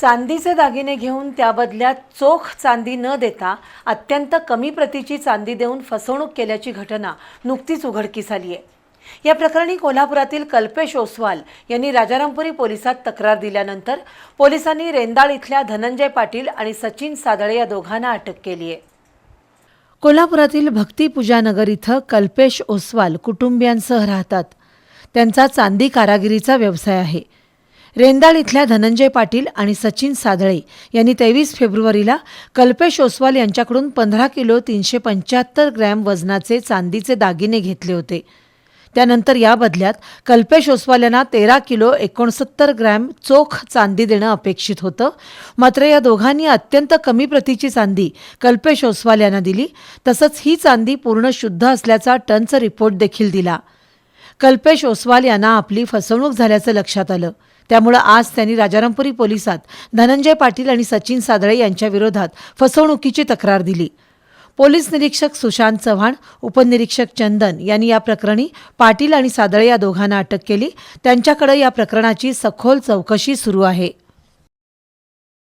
चांदीचे दागिने घेऊन त्याबदल्यात चोख चांदी न देता अत्यंत कमी प्रतीची चांदी देऊन फसवणूक केल्याची घटना नुकतीच उघडकीस आली आहे. या प्रकरणी कोल्हापुरातील कल्पेश ओसवाल यांनी राजारामपुरी पोलिसात तक्रार दिल्यानंतर पोलिसांनी रेंदाळ इथल्या धनंजय पाटील आणि सचिन सादळे या दोघांना अटक केली आहे. कोल्हापुरातील भक्तीपूजानगर इथं कल्पेश ओसवाल कुटुंबियांसह राहतात. त्यांचा चांदी कारागिरीचा व्यवसाय आहे. रेंदाळ इथल्या धनंजय पाटील आणि सचिन साधळे यांनी तेवीस फेब्रुवारीला कल्पेश ओसवाल यांच्याकडून पंधरा किलो तीनशे पंच्याहत्तर ग्रॅम वजनाचे चांदीचे दागिने घेतले होते. त्यानंतर या बदल्यात कल्पेश ओसवाल यांना तेरा किलो एकोणसत्तर ग्रॅम चोख चांदी देणं अपेक्षित होतं. मात्र या दोघांनी अत्यंत कमी प्रतीची चांदी कल्पेश ओसवाल यांना दिली. तसंच ही चांदी पूर्ण शुद्ध असल्याचा टनचा रिपोर्ट देखील दिला. कल्पेश ओसवाल यांना आपली फसवणूक झाल्याचं लक्षात आलं. त्यामुळं आज त्यांनी राजारामपुरी पोलिसात धनंजय पाटील आणि सचिन सादळे यांच्या विरोधात फसवणुकीची तक्रार दिली. पोलीस निरीक्षक सुशांत चव्हाण उपनिरीक्षक चंदन यांनी या प्रकरणी पाटील आणि सादळे या दोघांना अटक केली. त्यांच्याकडे या प्रकरणाची सखोल चौकशी सुरू आहे.